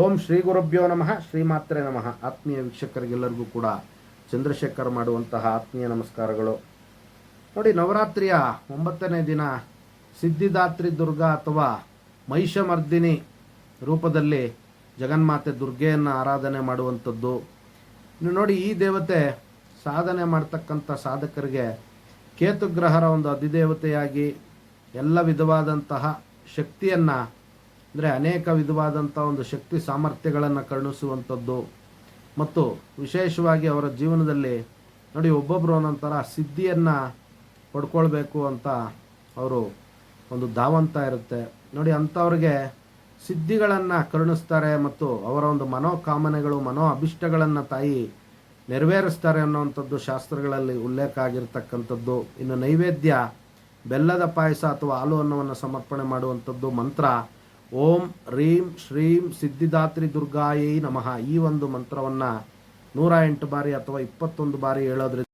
ಓಂ ಶ್ರೀ ಗುರುಭ್ಯೋ ನಮಃ ಶ್ರೀಮಾತ್ರೆ ನಮಃ. ಆತ್ಮೀಯ ವೀಕ್ಷಕರಿಗೆಲ್ಲರಿಗೂ ಕೂಡ ಚಂದ್ರಶೇಖರ್ ಮಾಡುವಂತಹ ಆತ್ಮೀಯ ನಮಸ್ಕಾರಗಳು. ನೋಡಿ, ನವರಾತ್ರಿಯ ಒಂಬತ್ತನೇ ದಿನ ಸಿದ್ಧಿದಾತ್ರಿ ದುರ್ಗಾ ಅಥವಾ ಮಹಿಷಮರ್ದಿನಿ ರೂಪದಲ್ಲಿ ಜಗನ್ಮಾತೆ ದುರ್ಗೆಯನ್ನು ಆರಾಧನೆ ಮಾಡುವಂಥದ್ದು. ನೋಡಿ, ಈ ದೇವತೆ ಸಾಧನೆ ಮಾಡ್ತಕ್ಕಂಥ ಸಾಧಕರಿಗೆ ಕೇತುಗ್ರಹರ ಒಂದು ಅಧಿದೇವತೆಯಾಗಿ ಎಲ್ಲ ವಿಧವಾದಂತಹ ಶಕ್ತಿಯನ್ನು ಅಂದರೆ ಅನೇಕ ವಿಧವಾದಂಥ ಒಂದು ಶಕ್ತಿ ಸಾಮರ್ಥ್ಯಗಳನ್ನು ಕರುಣಿಸುವಂಥದ್ದು. ಮತ್ತು ವಿಶೇಷವಾಗಿ ಅವರ ಜೀವನದಲ್ಲಿ ನೋಡಿ ಒಬ್ಬೊಬ್ಬರು ಒಂದೊಂಥರ ಸಿದ್ಧಿಯನ್ನು ಪಡ್ಕೊಳ್ಬೇಕು ಅಂತ ಅವರು ಒಂದು ಧಾವಂತ ಇರುತ್ತೆ. ನೋಡಿ ಅಂಥವ್ರಿಗೆ ಸಿದ್ಧಿಗಳನ್ನು ಕರುಣಿಸ್ತಾರೆ ಮತ್ತು ಅವರ ಒಂದು ಮನೋಕಾಮನೆಗಳು, ಮನೋ ಅಭಿಷ್ಟಗಳನ್ನು ತಾಯಿ ನೆರವೇರಿಸ್ತಾರೆ ಅನ್ನೋವಂಥದ್ದು ಶಾಸ್ತ್ರಗಳಲ್ಲಿ ಉಲ್ಲೇಖ ಆಗಿರ್ತಕ್ಕಂಥದ್ದು ಇನ್ನು ನೈವೇದ್ಯ, ಬೆಲ್ಲದ ಪಾಯಸ ಅಥವಾ ಹಾಲು ಅನ್ನವನ್ನು ಸಮರ್ಪಣೆ ಮಾಡುವಂಥದ್ದು ಮಂತ್ರ. ಓಂ ರೀಂ ಶ್ರೀಂ ಸಿದ್ಧಿದಾತ್ರಿ ದುರ್ಗಾಯೈ ನಮಃ. ಈ ಒಂದು ಮಂತ್ರವನ್ನು ನೂರ ಎಂಟು ಬಾರಿ ಅಥವಾ ಇಪ್ಪತ್ತೊಂದು ಬಾರಿ ಹೇಳೋದ್ರಿಂದ